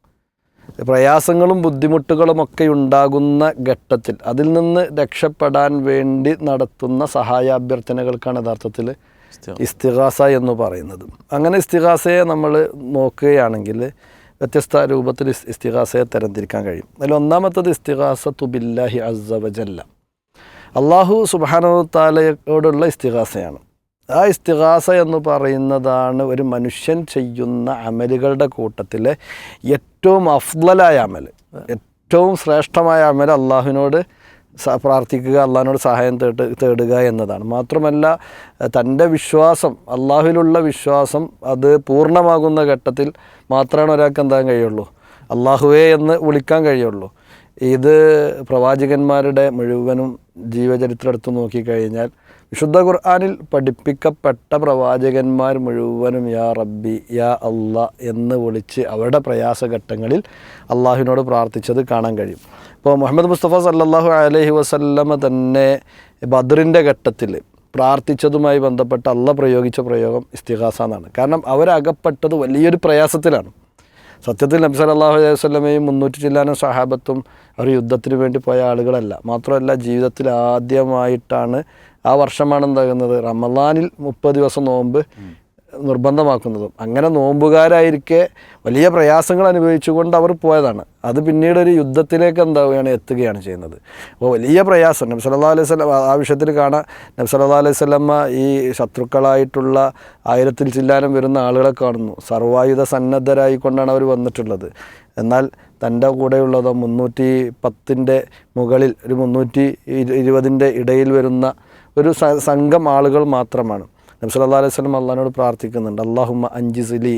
[SPEAKER 3] പ്രയാസങ്ങളും ബുദ്ധിമുട്ടുകളും ഒക്കെ ഉണ്ടാകുന്ന ഘട്ടത്തിൽ അതിൽ നിന്ന് രക്ഷപ്പെടാൻ വേണ്ടി നടത്തുന്ന സഹായാഭ്യർത്ഥനകൾക്കാണ് യഥാർത്ഥത്തിൽ ഇസ്തിഹാസ എന്ന് പറയുന്നത്. അങ്ങനെ ഇസ്തിഹാസയെ നമ്മൾ നോക്കുകയാണെങ്കിൽ വ്യത്യസ്ത രൂപത്തിൽ ഇസ്- ഇസ്തിഹാസയെ തരംതിരിക്കാൻ കഴിയും. അതിൽ ഒന്നാമത്തത് ഇസ്തിഹാസ തുബില്ലാഹി അസവജല്ല അള്ളാഹു സുബാനോത്താലയോടുള്ള ഇസ്തിഹാസയാണ് ആ ഇസ്തിഹാസ എന്ന് പറയുന്നതാണ് ഒരു മനുഷ്യൻ ചെയ്യുന്ന അമലുകളുടെ കൂട്ടത്തിലെ ഏറ്റവും അഫ്ലലായ അമൽ ഏറ്റവും ശ്രേഷ്ഠമായ അമൽ അള്ളാഹുവിനോട് പ്രാർത്ഥിക്കുക അള്ളാഹിനോട് സഹായം തേട്ട് തേടുക എന്നതാണ്. മാത്രമല്ല തന്റെ വിശ്വാസം അള്ളാഹുവിലുള്ള വിശ്വാസം അത് പൂർണമാകുന്ന ഘട്ടത്തിൽ മാത്രമാണ് ഒരാൾക്ക് എന്താകാൻ കഴിയുള്ളൂ. അള്ളാഹുവേ എന്ന് വിളിക്കാൻ കഴിയുള്ളൂ. ഇത് പ്രവാചകന്മാരുടെ മുഴുവനും ജീവചരിത്രം എടുത്ത് നോക്കിക്കഴിഞ്ഞാൽ വിശുദ്ധ ഖുർആാനിൽ പഠിപ്പിക്കപ്പെട്ട പ്രവാചകന്മാർ മുഴുവനും യാ റബ്ബി യാ അള്ളാ എന്ന് വിളിച്ച് അവരുടെ പ്രയാസഘട്ടങ്ങളിൽ അള്ളാഹുവിനോട് പ്രാർത്ഥിച്ചത് കാണാൻ കഴിയും. ഇപ്പോൾ മുഹമ്മദ് മുസ്തഫ സല്ലാഹു അലഹി വസല്ലമ തന്നെ ബദറിന്റെ ഘട്ടത്തിൽ പ്രാർത്ഥിച്ചതുമായി ബന്ധപ്പെട്ട് അള്ള പ്രയോഗിച്ച പ്രയോഗം ഇസ്തിഹാസ എന്നാണ്. കാരണം അവരകപ്പെട്ടത് വലിയൊരു പ്രയാസത്തിലാണ്. സത്യത്തിൽ നബി സല്ലല്ലാഹു അലൈഹി വസ്ലമയും മുന്നൂറ്റി ചില്ലാനും സഹാബത്തും അവർ യുദ്ധത്തിന് വേണ്ടി പോയ ആളുകളല്ല. മാത്രമല്ല ജീവിതത്തിൽ ആദ്യമായിട്ടാണ് ആ വർഷമാണ് എന്താകുന്നത്. റമദാനിൽ മുപ്പത് ദിവസം നോമ്പ്. നിർബന്ധമാക്കുന്നതും. അങ്ങനെ നോമ്പുകാരായിരിക്കെ വലിയ പ്രയാസങ്ങൾ അനുഭവിച്ചുകൊണ്ട് അവർ പോയതാണ്. അത് പിന്നീട് ഒരു യുദ്ധത്തിലേക്ക് എന്താവുകയാണ് എത്തുകയാണ് ചെയ്യുന്നത്. അപ്പോൾ വലിയ പ്രയാസം. നബി സല്ലല്ലാഹു അലൈഹി സ്വലം ആ വിഷയത്തിൽ കാണാം. നബി സല്ലല്ലാഹു അലൈഹി സ്വലമ്മ ഈ ശത്രുക്കളായിട്ടുള്ള ആയിരത്തിൽ ചില്ലാനം വരുന്ന ആളുകളെ കാണുന്നു. സർവായുധ സന്നദ്ധരായിക്കൊണ്ടാണ് അവർ വന്നിട്ടുള്ളത്. എന്നാൽ തന്റെ കൂടെയുള്ളതോ മുന്നൂറ്റി പത്തിന്റെ മുകളിൽ ഒരു മുന്നൂറ്റി ഇരു- ഇരുപതിന്റെ ഇടയിൽ വരുന്ന ഒരു സംഘം ആളുകൾ മാത്രമാണ്. നബി സല്ലല്ലാഹു അലൈഹി വസല്ലം അള്ളഹാനോട് പ്രാർത്ഥിക്കുന്നുണ്ട് അള്ളാഹുമ്മ അഞ്ചിസിലി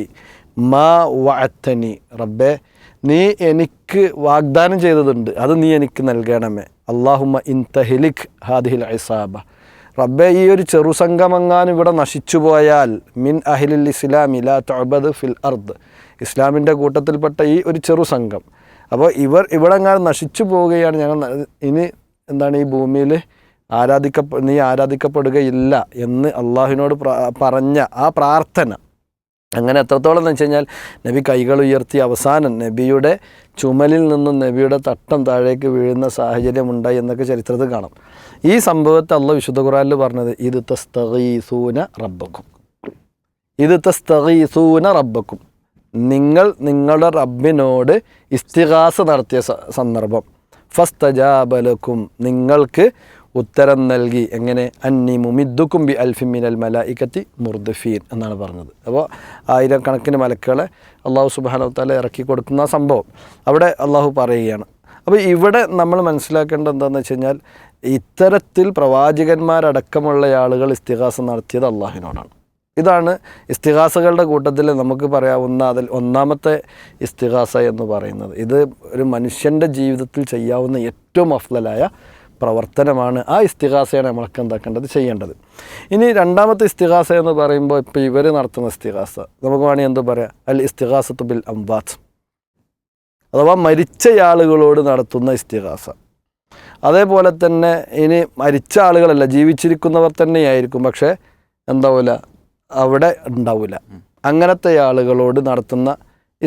[SPEAKER 3] മാ വഅത്തനി. റബ്ബേ നീ എനിക്ക് വാഗ്ദാനം ചെയ്തതുണ്ട് അത് നീ എനിക്ക് നൽകണമേ. അള്ളാഹുമ്മ ഇൻതഹിലിഖ് ഹാദിഹിൽ ഐസാബ റബ്ബെ ഈ ഒരു ചെറുസംഘമെങ്ങാനും ഇവിടെ നശിച്ചു പോയാൽ മിൻ അഹിലിൽ ഇസ്ലാം ഇലാ തൊബദ് ഫിൽ അർദ്. ഇസ്ലാമിന്റെ കൂട്ടത്തിൽപ്പെട്ട ഈ ഒരു ചെറു സംഘം. അപ്പോൾ ഇവർ ഇവിടെ എങ്ങാനും നശിച്ചു പോവുകയാണ് ഞങ്ങൾ ഇനി എന്താണ് ഈ ഭൂമിയിൽ ആരാധിക്കപ്പെ നീ ആരാധിക്കപ്പെടുകയില്ല എന്ന് അള്ളാഹുവിനോട് പറഞ്ഞ ആ പ്രാർത്ഥന. അങ്ങനെ എത്രത്തോളം എന്ന് വെച്ച് കഴിഞ്ഞാൽ നബി കൈകൾ ഉയർത്തി അവസാനം നബിയുടെ ചുമലിൽ നിന്നും നബിയുടെ തട്ടം താഴേക്ക് വീഴുന്ന സാഹചര്യം ഉണ്ടായി എന്നൊക്കെ ചരിത്രത്തിൽ കാണാം. ഈ സംഭവത്തെ അള്ള വിശുദ്ധ ഖുറാനിൽ പറഞ്ഞത് ഇത് തസ്തീസൂന റബ്ബക്കും. ഇത് തസ്തീസൂന റബ്ബക്കും. നിങ്ങൾ നിങ്ങളുടെ റബ്ബിനോട് ഇസ്തിഹാസ നടത്തിയ സന്ദർഭം. ഫസ്തജാബലക്കും. നിങ്ങൾക്ക് ഉത്തരം നൽകി എങ്ങനെ അന്നി മുമിദ്ദുക്കും ബി അൽഫിമിനൽ മലായിക്കത്തി മുർദഫീൻ എന്നാണ് പറഞ്ഞത്. അപ്പോൾ ആയിരം കണക്കിന് മലക്കുകളെ അള്ളാഹു സുബാന താല ഇറക്കി കൊടുക്കുന്ന സംഭവം അവിടെ അള്ളാഹു പറയുകയാണ്. അപ്പോൾ ഇവിടെ നമ്മൾ മനസ്സിലാക്കേണ്ടത് എന്താണെന്ന് വെച്ച് കഴിഞ്ഞാൽ ഇത്തരത്തിൽ പ്രവാചകന്മാരടക്കമുള്ള ആളുകൾ ഇസ്തിഹാസം നടത്തിയത് അള്ളാഹുവിനോടാണ് ഇതാണ് ഇസ്തിഹാസകളുടെ കൂട്ടത്തിൽ നമുക്ക് പറയാവുന്ന അതിൽ ഒന്നാമത്തെ ഇസ്തിഹാസ എന്ന് പറയുന്നത്. ഇത് ഒരു മനുഷ്യന്റെ ജീവിതത്തിൽ ചെയ്യാവുന്ന ഏറ്റവും അഫ്ലലായ പ്രവർത്തനമാണ് ആ ഇസ്തിഹാസയാണ് നമ്മൾക്ക് എന്താക്കേണ്ടത് ചെയ്യേണ്ടത്. ഇനി രണ്ടാമത്തെ ഇസ്തിഹാസ എന്ന് പറയുമ്പോൾ ഇപ്പോൾ ഇവർ നടത്തുന്ന ഇസ്തിഹാസ. നമുക്ക് വേണമെങ്കിൽ എന്ത് പറയാം? അൽ ഇസ്തിഹാസത്ത് ബിൽ അംബാത്ത് അഥവാ മരിച്ച ആളുകളോട് നടത്തുന്ന ഇസ്തിഹാസ. അതേപോലെ തന്നെ ഇനി മരിച്ച ആളുകളല്ല ജീവിച്ചിരിക്കുന്നവർ തന്നെയായിരിക്കും. പക്ഷേ എന്താവില്ല അവിടെ ഉണ്ടാവില്ല അങ്ങനത്തെ ആളുകളോട് നടത്തുന്ന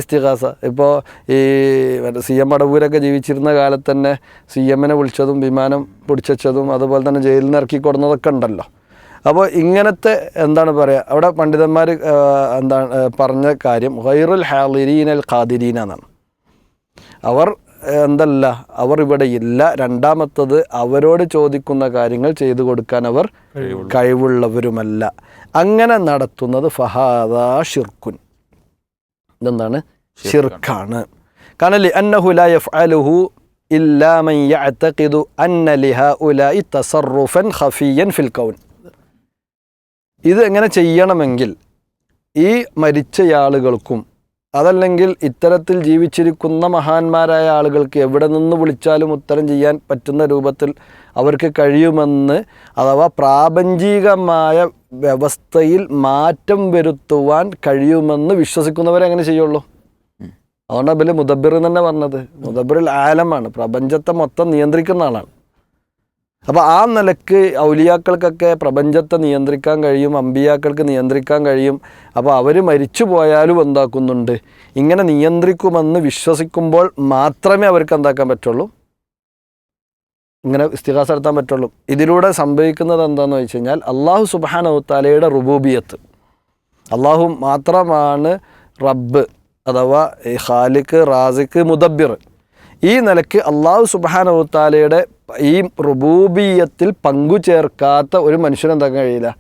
[SPEAKER 3] ഇസ്തിഹാസ. ഇപ്പോൾ ഈ മറ്റേ സി എം അടവൂരൊക്കെ ജീവിച്ചിരുന്ന കാലത്ത് തന്നെ സി എമ്മിനെ വിളിച്ചതും വിമാനം പിടിച്ചതും അതുപോലെ തന്നെ ജയിലിൽ നിന്ന് ഇറക്കി കൊടുന്നതൊക്കെ ഉണ്ടല്ലോ. അപ്പോൾ ഇങ്ങനത്തെ എന്താണ് പറയുക അവിടെ പണ്ഡിതന്മാർ എന്താണ് പറഞ്ഞ കാര്യം ഹൈറുൽ ഹാലിരീൻ അൽ ഖാദിരീൻ എന്നാണ്. അവർ എന്തല്ല അവർ ഇവിടെ ഇല്ല. രണ്ടാമത്തത് അവരോട് ചോദിക്കുന്ന കാര്യങ്ങൾ ചെയ്തു കൊടുക്കാൻ അവർ കഴിവുള്ളവരുമല്ല. അങ്ങനെ നടത്തുന്നത് ഫഹാദ ഷിർക്കുൻ ഇതെന്താണ്? ഷിർക്കാണ്. കാരണം ലി അന്നഹു ലാ യഫ്അലുഹു ഇല്ലാ മൻ യഅ്തഖിദു അന്ന ലിഹാഉലാഇ തസറുഫൻ ഖഫിയൻ ഫിൽ കൗൻ. ഇത് എങ്ങനെ ചെയ്യണമെങ്കിൽ ഈ മരിച്ച ആളുകൾക്കും അതല്ലെങ്കിൽ ഇത്തരത്തിൽ ജീവിച്ചിരിക്കുന്ന മഹാന്മാരായ ആളുകൾക്ക് എവിടെ നിന്ന് വിളിച്ചാലും ഉത്തരം ചെയ്യാൻ പറ്റുന്ന രൂപത്തിൽ അവർക്ക് കഴിയുമെന്ന് അഥവാ പ്രാപഞ്ചികമായ വ്യവസ്ഥയിൽ മാറ്റം വരുത്തുവാൻ കഴിയുമെന്ന് വിശ്വസിക്കുന്നവരെ അങ്ങനെ ചെയ്യുള്ളൂ. അതുകൊണ്ടാണ് ബിൽ മുദബിർ എന്ന് തന്നെ പറഞ്ഞത്. മുദബിറിൽ ആലമാണ്. പ്രപഞ്ചത്തെ മൊത്തം നിയന്ത്രിക്കുന്ന ആളാണ്. അപ്പോൾ ആ നിലയ്ക്ക് ഔലിയാക്കൾക്കൊക്കെ പ്രപഞ്ചത്തെ നിയന്ത്രിക്കാൻ കഴിയും അമ്പിയാക്കൾക്ക് നിയന്ത്രിക്കാൻ കഴിയും. അപ്പോൾ അവർ മരിച്ചു പോയാലും എന്താക്കുന്നുണ്ട്? ഇങ്ങനെ നിയന്ത്രിക്കുമെന്ന് വിശ്വസിക്കുമ്പോൾ മാത്രമേ അവർക്ക് എന്താക്കാൻ പറ്റുള്ളൂ? ഇങ്ങനെ ഇസ്തിഹാസ നടത്താൻ പറ്റുള്ളൂ. ഇതിലൂടെ സംഭവിക്കുന്നത് എന്താണെന്ന് വെച്ച് കഴിഞ്ഞാൽ അള്ളാഹു സുബാനവുത്താലയുടെ റുബൂബിയത്ത്. അള്ളാഹു മാത്രമാണ് റബ്ബ് അഥവാ ഖാലിക്ക് റാസിക്ക് മുദബിർ ഈ നിലയ്ക്ക് അള്ളാഹു സുബാനവുത്താലയുടെ ഈ റുബൂബിയത്തിൽ പങ്കു ചേർക്കാത്ത ഒരു മനുഷ്യനെന്താക്കാൻ കഴിയില്ല?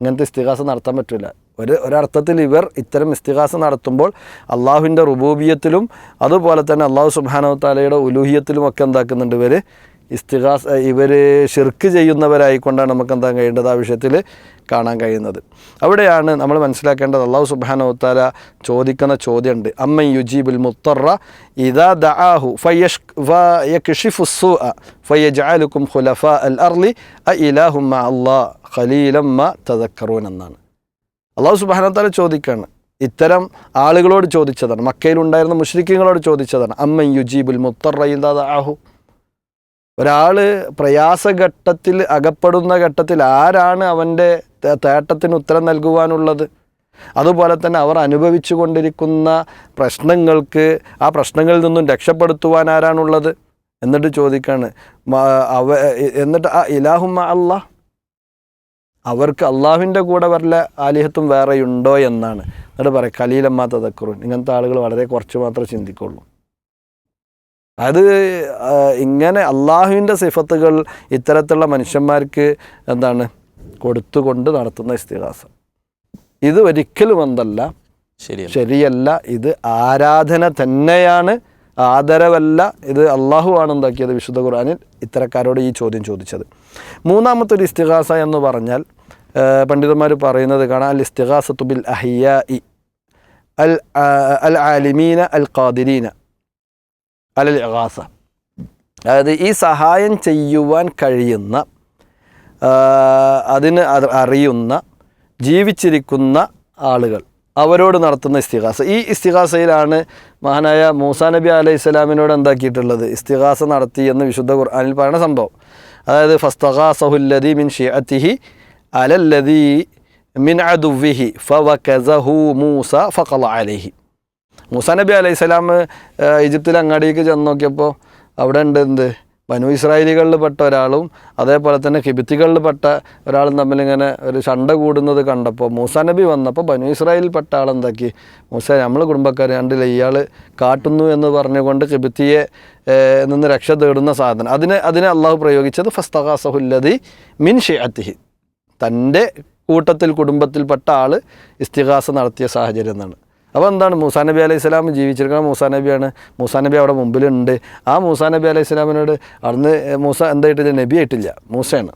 [SPEAKER 3] ഇങ്ങനത്തെ ഇസ്തിഹാസം നടത്താൻ പറ്റില്ല ഒരു ഒരർത്ഥത്തിൽ ഇവർ ഇത്തരം ഇസ്തിഹാസം നടത്തുമ്പോൾ അള്ളാഹുവിന്റെ റുബൂബിയത്തിലും അതുപോലെ തന്നെ അള്ളാഹു സുബാനോ താലയുടെ ഉലൂഹിയത്തിലും ഒക്കെ എന്താക്കുന്നുണ്ട് ഇവർ ഇസ്തിഹാസ് ഇവർ ഷിർക്ക് ചെയ്യുന്നവരായിക്കൊണ്ടാണ് നമുക്ക് എന്താ കഴിയേണ്ടത് ആ വിഷയത്തിൽ കാണാൻ കഴിയുന്നത്. അവിടെയാണ് നമ്മൾ മനസ്സിലാക്കേണ്ടത് അള്ളാഹു സുബാനോത്താല ചോദിക്കുന്ന ചോദ്യമുണ്ട് അമ്മ യുജീബുൽ മുത്തറ ഇതാ ദാഹു ഫയഷിഫുസു ഫയജാലുക്കും ഹുലഫ അൽ അർലി അ ഇലാഹുമ്മ അള്ളാ ഖലീലമ്മ തദക്കറൂൻ എന്നാണ്. അള്ളാഹു സുബാനോത്താല ചോദിക്കുകയാണ് ഇത്തരം ആളുകളോട് ചോദിച്ചതാണ്. മക്കയിലുണ്ടായിരുന്ന മുഷ്രിഖ്യങ്ങളോട് ചോദിച്ചതാണ്. അമ്മ യുജീബുൽ മുത്തറ ഇതാ ദാഹു ഒരാൾ പ്രയാസഘട്ടത്തിൽ അകപ്പെടുന്ന ഘട്ടത്തിൽ ആരാണ് അവന്റെ തേട്ടത്തിന് ഉത്തരം നൽകുവാനുള്ളത്? അതുപോലെ തന്നെ അവർ അനുഭവിച്ചു കൊണ്ടിരിക്കുന്ന പ്രശ്നങ്ങൾക്ക് ആ പ്രശ്നങ്ങളിൽ നിന്നും രക്ഷപ്പെടുത്തുവാൻ ആരാണുള്ളത്? എന്നിട്ട് ചോദിക്കാണ് അവ എന്നിട്ട് ആ ഇലാഹുമ്മ അള്ളാഹ് അവർക്ക് അള്ളാഹുവിന്റെ കൂടെ വരല ആലിഹത്തും വേറെയുണ്ടോ എന്നാണ്. എന്നിട്ട് പറയാം കലീലമ്മ തതക്കുറുൻ ഇങ്ങനത്തെ ആളുകൾ വളരെ കുറച്ച് മാത്രമേ ചിന്തിക്കുള്ളൂ. അത് ഇങ്ങനെ അള്ളാഹുവിന്റെ സിഫത്തുകൾ ഇത്തരത്തിലുള്ള മനുഷ്യന്മാർക്ക് എന്താണ് കൊടുത്തുകൊണ്ട് നടത്തുന്ന ഇസ്തിഹാസം. ഇത് ഒരിക്കലും എന്തല്ല
[SPEAKER 4] ശരിയല്ല.
[SPEAKER 3] ശരിയല്ല. ഇത് ആരാധന തന്നെയാണ് ആദരവല്ല. ഇത് അള്ളാഹു ആണ് എന്താക്കിയത് വിശുദ്ധ ഖുർആാനിൽ ഇത്തരക്കാരോട് ഈ ചോദ്യം ചോദിച്ചത്. മൂന്നാമത്തെ ഒരു ഇസ്തിഹാസ എന്ന് പറഞ്ഞാൽ പണ്ഡിതന്മാർ പറയുന്നത് കാണാം അൽ ഇസ്തിഹാസത്തു ബിൽ അഹിയ അൽ അൽ ആലിമീന അൽ ഖാദിരീന. അൽ ഇഗാസ അതായത് ഈ സഹായം ചെയ്യുവാൻ കഴിയുന്ന അതിന് അറിയുന്ന ജീവിച്ചിരിക്കുന്ന ആളുകൾ അവരോട് നടത്തുന്ന ഇസ്തിഹാസ ഈ ഇസ്തിഹാസയിലാണ് മഹാനായ മൂസാ നബി അലൈഹി ഇസ്ലാമിനോട് എന്താക്കിയിട്ടുള്ളത്? ഇസ്തിഹാസ നടത്തി എന്ന് വിശുദ്ധ ഖുർആനിൽ പറയുന്ന സംഭവം. അതായത് ഫസ്തഖാസഹുല്ലദി മിൻ ഷിഅത്തിഹി അലല്ലദി മിൻ അദുവിഹി ഫവകസഹു മൂസ ഫഖല അലൈഹി. മൂസാ നബി അലൈഹി സ്വലാം ഈജിപ്തിൽ അങ്ങാടിക്ക് ചെന്ന് നോക്കിയപ്പോൾ അവിടെ ഉണ്ട് എന്ത്? ബനു ഇസ്രായേലികളിൽ പെട്ട ഒരാളും അതേപോലെ തന്നെ കിബിത്തികളിൽ പെട്ട ഒരാളും തമ്മിൽ ഇങ്ങനെ ഒരു ചണ്ട കൂടുന്നത് കണ്ടപ്പോൾ മൂസാ നബി വന്നപ്പോൾ ബനു ഇസ്രായേലിൽ പെട്ട ആളെന്താക്കി മൂസ നമ്മൾ കുടുംബക്കാർ കണ്ടില്ല ഇയാൾ കാട്ടുന്നു എന്ന് പറഞ്ഞുകൊണ്ട് കിബിത്തിയെ നിന്ന് രക്ഷ തേടുന്ന സാധനം. അതിനെ അതിനെ അള്ളാഹു പ്രയോഗിച്ചത് ഫസ്തഖാസഹുല്ലതി മിൻ ഷിഅത്തിഹി. തന്റെ കൂട്ടത്തിൽ കുടുംബത്തിൽപ്പെട്ട ആൾ ഇസ്തിഹാസ നടത്തിയ സാഹചര്യം എന്നാണ്. അപ്പോൾ എന്താണ്? മൂസാ നബി അലൈഹി സ്വലാം ജീവിച്ചിരിക്കുന്ന മൂസാ നബിയാണ്. മൂസാ നബി അവിടെ മുമ്പിലുണ്ട്. ആ മൂസാ നബി അലൈഹി സ്വലാമിനോട് അവിടുന്ന് മൂസ എന്തായിട്ടില്ല നബി ആയിട്ടില്ല. മൂസയാണ്.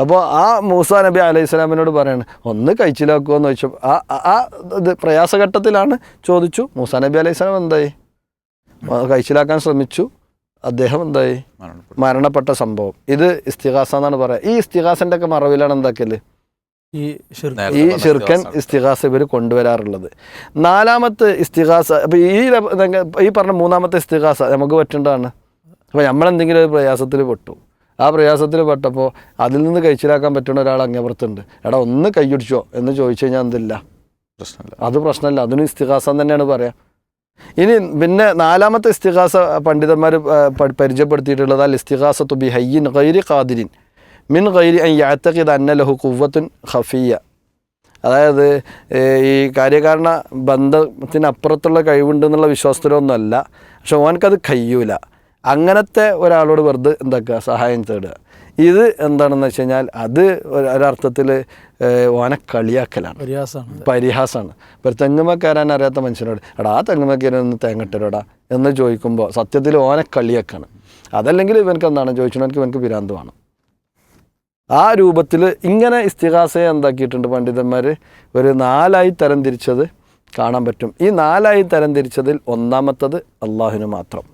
[SPEAKER 3] അപ്പോൾ ആ മൂസ നബി അലൈഹി സ്വലാമിനോട് പറയാണ് ഒന്ന് കഴിച്ചിലാക്കുമോ എന്ന് ചോദിച്ചു. ആ ആ- ഇത് പ്രയാസഘട്ടത്തിലാണ് ചോദിച്ചു. മൂസാ നബി അലൈഹി സ്വലാം എന്തായി? കഴിച്ചിലാക്കാൻ ശ്രമിച്ചു. അദ്ദേഹം എന്തായി?
[SPEAKER 4] മരണപ്പെട്ട.
[SPEAKER 3] സംഭവം. ഇത് ഇസ്തിഹാസ എന്നാണ് പറയുക. ഈ ഇസ്തിഹാസന്റെ ഒക്കെ മറവിലാണ് എന്താക്കൽ?
[SPEAKER 2] ഈ
[SPEAKER 3] ഈ ഷിർക്കൻ
[SPEAKER 4] ഇസ്തിഹാസ.
[SPEAKER 3] ഇവർ കൊണ്ടുവരാറുള്ളത്. നാലാമത്തെ ഇസ്തിഹാസ അപ്പോൾ ഈ ഈ പറഞ്ഞ മൂന്നാമത്തെ ഇസ്തിഹാസ നമുക്ക് പറ്റേണ്ടതാണ്. അപ്പോൾ നമ്മളെന്തെങ്കിലും ഒരു പ്രയാസത്തിൽ പെട്ടു. ആ പ്രയാസത്തിൽ പെട്ടപ്പോൾ അതിൽ നിന്ന് കഴിച്ചിലാക്കാൻ പറ്റുന്ന ഒരാൾ അങ്ങേപ്പുറത്തുണ്ട്. എടാ ഒന്ന് കൈയൊടിച്ചോ എന്ന് ചോദിച്ചു കഴിഞ്ഞാൽ എന്തില്ല?
[SPEAKER 4] പ്രശ്നമില്ല.
[SPEAKER 3] അത് പ്രശ്നമില്ല അതിനും ഇസ്തിഹാസം തന്നെയാണ് പറയാം. ഇനി പിന്നെ നാലാമത്തെ ഇസ്തിഹാസ പണ്ഡിതന്മാർ പരിചയപ്പെടുത്തിയിട്ടുള്ളത് അൽ ഇസ്തിഹാസ തുബി ഹയ്യിൻ ഗൈരി ഖാദിരിൻ. മിൻ ഗൈരി അൻ യാത്തഖിദ് അന്ന ലഹു കുവ്വത്തുൻ ഖഫിയ അതായത് ഈ കാര്യകാരണ ബന്ധത്തിനപ്പുറത്തുള്ള കഴിവുണ്ടെന്നുള്ള വിശ്വാസത്തിലൊന്നുമല്ല. പക്ഷെ ഓനക്കത് കഴിയൂല. അങ്ങനത്തെ ഒരാളോട് വെറുതെ എന്താക്കുക സഹായം തേടുക. ഇത് എന്താണെന്ന് വെച്ച് കഴിഞ്ഞാൽ അത് ഒരു- ഒരർത്ഥത്തിൽ ഓനെ കളിയാക്കലാണ്.
[SPEAKER 2] പരിഹാസമാണ്.
[SPEAKER 3] പരിഹാസമാണ്. ഇപ്പോൾ തെങ്ങുമ കയറാൻ അറിയാത്ത മനുഷ്യനോട് എടാ ആ തെങ്ങുമ കയറാൻ ഒന്ന് തേങ്ങട്ടരോടാ എന്ന് ചോദിക്കുമ്പോൾ സത്യത്തിൽ ഓനെ കളിയാക്കാണ്. അതല്ലെങ്കിൽ ഇവനക്ക് എന്താണ് ചോദിച്ചവനക്ക് ഇവനക്ക് പിരാന്തമാണ് ആ രൂപത്തിൽ ഇങ്ങനെ ഇസ്തിഹാസയെ എന്താക്കിയിട്ടുണ്ട് പണ്ഡിതന്മാർ ഒരു നാലായി തരംതിരിച്ചത് കാണാൻ പറ്റും. ഈ നാലായി തരംതിരിച്ചതിൽ ഒന്നാമത്തത് അള്ളാഹുവിന് മാത്രം.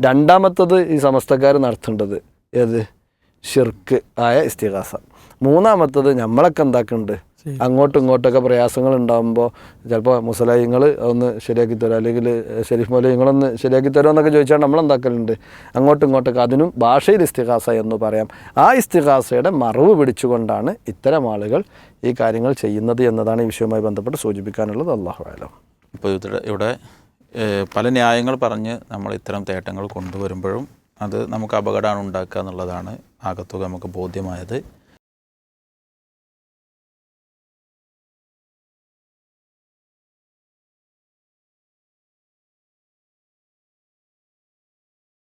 [SPEAKER 3] രണ്ടാമത്തത് ഈ സമസ്തക്കാർ നടത്തേണ്ടത് ഏത്? ഷിർക്ക് ആയ ഇസ്തിഹാസ. മൂന്നാമത്തത് നമ്മളൊക്കെ എന്താക്കുന്നുണ്ട് അങ്ങോട്ടും ഇങ്ങോട്ടൊക്കെ പ്രയാസങ്ങൾ ഉണ്ടാകുമ്പോൾ ചിലപ്പോൾ മുസലായിങ്ങൾ ഒന്ന് ശരിയാക്കി തരാം. അല്ലെങ്കിൽ ഷെരീഫ് മോലെ നിങ്ങളൊന്ന് ശരിയാക്കി തരാം എന്നൊക്കെ ചോദിച്ചാൽ നമ്മൾ എന്താക്കലുണ്ട് അങ്ങോട്ടും ഇങ്ങോട്ടൊക്കെ അതിനും ഭാഷയിൽ ഇസ്തിഹാസ എന്ന് പറയാം. ആ ഇസ്തിഹാസയുടെ മറവ് പിടിച്ചുകൊണ്ടാണ് ഇത്തരം ആളുകൾ ഈ കാര്യങ്ങൾ ചെയ്യുന്നത് എന്നതാണ് ഈ വിഷയവുമായി ബന്ധപ്പെട്ട് സൂചിപ്പിക്കാനുള്ളത്. അള്ളാഹു ആലം
[SPEAKER 4] ഇപ്പോൾ ഇവിടെ ഇവിടെ പല ന്യായങ്ങൾ പറഞ്ഞ് നമ്മൾ ഇത്തരം തേട്ടങ്ങൾ കൊണ്ടുവരുമ്പോഴും അത് നമുക്ക് അപകടമാണ് ഉണ്ടാക്കുക എന്നുള്ളതാണ് ആകത്തുക നമുക്ക് ബോധ്യമായത്.